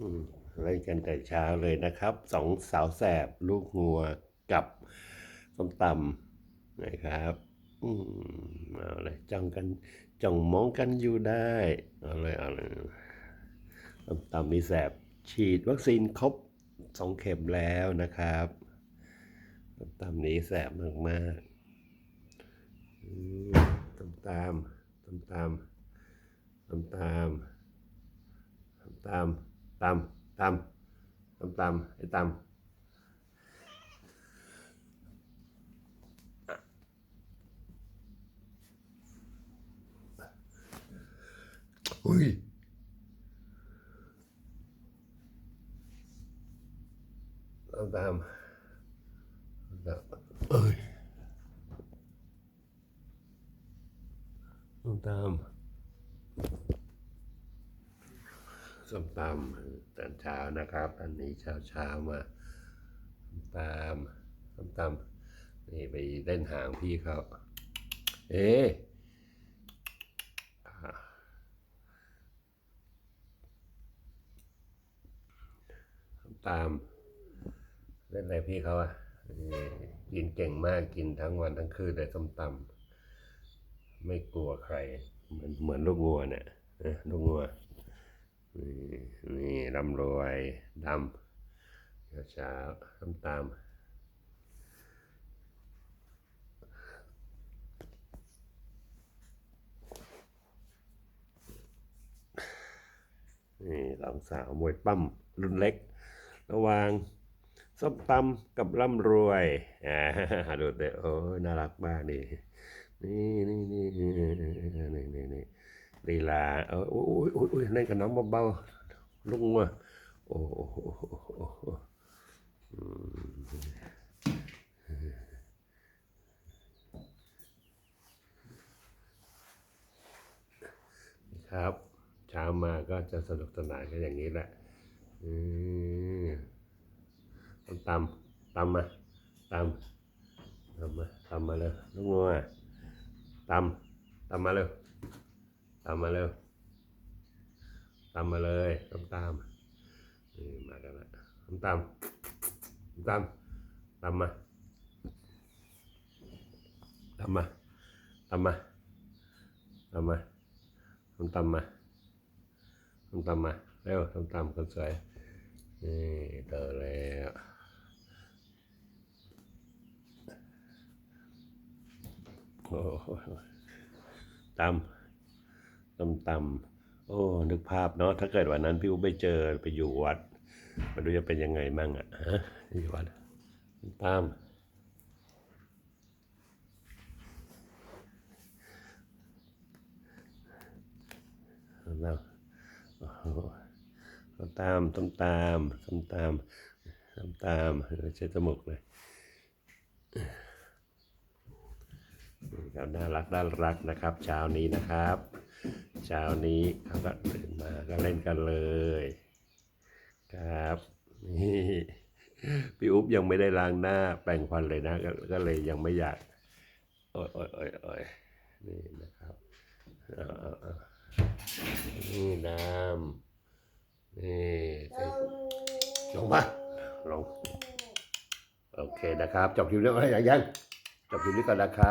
อืมเล่นกันแต่เช้าเลยนะครับสองสาวแสบลูกงัวกับส้มตำนะครับอืมเอาเลยจ้องกันจ้องมองกันอยู่ได้เอาเลยเอาเลยส้มตำนี่แสบฉีดวัคซีนครบสองเข็มแล้วนะครับส้มตำนี้แสบมากๆอืมส้มตำส้มตำส้มตำตามตา tam tam tam tam hay tam. Ui. Tam tam. Dạ. Ơi. Tam tam. ส้มตำตอนเช้านะครับ อันนี้เช้าเช้ามาส้มตำส้มตำนี่ไปเล่นหางพี่เขาเอ๊ะอ่าส้มตำเล่นอะไรพี่เขาอะกินเก่งมากกินทั้งวันทั้งคืนเลยส้มตำไม่กลัวใคร เหมือนเหมือนลูกงัวเนี่ยนะลูกว ร่ำรวยดำกระชาทำตาม นี่หลังสาวมวยปั้มรุ่นเล็ก ระวังส้มตำกับร่ำรวยอ่าดูแต่โอ้น่ารักมากนี่นี่นี่นี่นี่นี่นี่ลีลาโอ้ยโอ้ยโอ้ยนั่นกับน้องเบาๆ ลุงว่ะโอ้โหครับเช้ามาก็จะสนุกสนานกันอย่างนี้แหละอืมตำตำมมาตำตำมมาตำมมาเลยลุงงัวตำตำมมาเลยตามมาเร็ว ตามมาเลยต้องตามนี่มากันละต้องตามตามตามมาตามมาตามมาตามมาต้องตามมาต้องตามมาเร็วต้องตามคนสวยนี่เจอแล้วโอ้ตามตำตำ โอ้นึกภาพเนาะถ้าเกิดวันนั้นพี่อุ๊บไปเจอไปอยู่วัดไมันดูจะเป็นยังไงมั่งอะฮะอยู่วัดตามแล้วโอ้โหต้มตามต้มตามต้มตามต้มตามใช้จมูกเลยครับน่ารักน่ารักนะครับ เช้านี้นะครับ เช้านี้เขาก็ตื่นมาก็เล่นกันเลย ครับนี่พี่อุ๊บยังไม่ได้ล้างหน้าแปรงฟันเลยนะก็ก็เลยยังไม่อยากโอ้ยโอ้ยโอ้ยโอ้ยนี่นะครับนี่น้ำนี่ลงมาลงโอเคนะครับจบคลิปเรื่องอะไรอย่างยังจบคลิปนี้ก่อนนะครับ